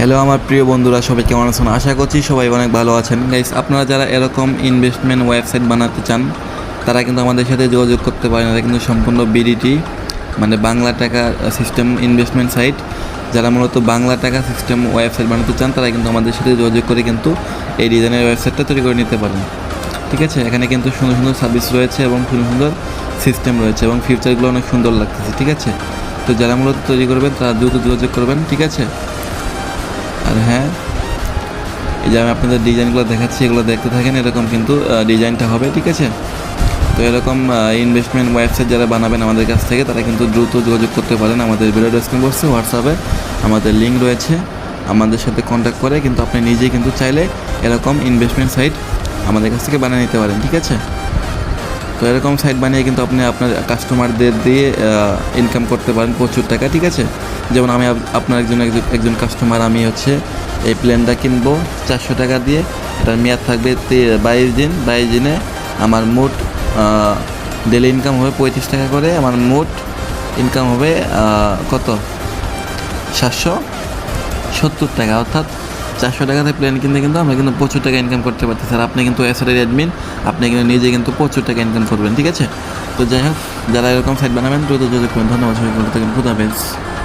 Hello আমার প্রিয় বন্ধুরা, সবাই কেমন আছেন? আশা করছি সবাই অনেক ভালো আছেন। গাইস আপনারা যারা এরকম ইনভেস্টমেন্ট ওয়েবসাইট বানাতে চান, তারা কিন্তু আমাদের সাথে যোগাযোগ করতে পারেন। এটা কিন্তু সম্পূর্ণ বিডিটি মানে বাংলা টাকা সিস্টেম ইনভেস্টমেন্ট সাইট যারা মূলত বাংলা টাকা সিস্টেম ওয়েবসাইট বানাতে চান, তারা কিন্তু আমাদের সাথে যোগাযোগ করে কিন্তু এই ডিজাইনের ওয়েবসাইটটা তৈরি করে নিতে পারেন। ঠিক আছে? এখানে কিন্তু সুন্দর সুন্দর সার্ভিস রয়েছে এবং সুন্দর সুন্দর সিস্টেম রয়েছে এবং ফিউচারগুলো অনেক সুন্দর লাগতেছে। ঠিক আছে? তো যারা মূলত তৈরি করবেন, তারা দ্রুত যোগাযোগ করবেন। ঠিক আছে? আর হ্যাঁ এই যে আমি আপনাদের ডিজাইনগুলো দেখাচ্ছি, এগুলো দেখতে থাকেন, এরকম কিন্তু ডিজাইনটা হবে, ঠিক আছে? তো এরকম ইনভেস্টমেন্ট ওয়েবসাইট যারা বানাবেন আমাদের কাছ থেকে, তারা কিন্তু দ্রুত যোগাযোগ করতে পারেন আমাদের ভিডিও ডেসক্রিপশন বক্সে হোয়াটসঅ্যাপে আমাদের লিঙ্ক রয়েছে, আমাদের সাথে কন্ট্যাক্ট করে কিন্তু আপনি নিজেই কিন্তু চাইলে এরকম ইনভেস্টমেন্ট সাইট আমাদের কাছ থেকে বানিয়ে নিতে পারেন, ঠিক আছে? তো এরকম সাইট বানিয়ে কিন্তু আপনি আপনার কাস্টমারদের দিয়ে ইনকাম করতে পারেন প্রচুর টাকা, ঠিক আছে? যেমন আমি আপ- আপনার একজন, একজন- কাস্টমার আমি হচ্ছে এই প্ল্যানটা কিনবো, চারশো টাকা দিয়ে। এটার মেয়াদ থাকবে বাইশ দিন। বাইশ দিনে আমার মোট ডেলি ইনকাম হবে পঁয়ত্রিশ টাকা করে। আমার মোট ইনকাম হবে কত? সাতশো সত্তর টাকা, অর্থাৎ চারশো টাকাতে প্ল্যান কিনতে কিন্তু আমরা কিন্তু প্রচুর টাকা ইনকাম করতে পারতেছি। স্যার, আপনি কিন্তু এসআরের অ্যাডমিন আপনি কিন্তু নিজে কিন্তু প্রচুর টাকা ইনকাম করবেন, ঠিক আছে? তো যাই হোক, যারা এরকম সাইট বানাবেন, দ্রুত যোগাযোগ করবেন ধন্যবাদ সবাই ভালো থাকেন।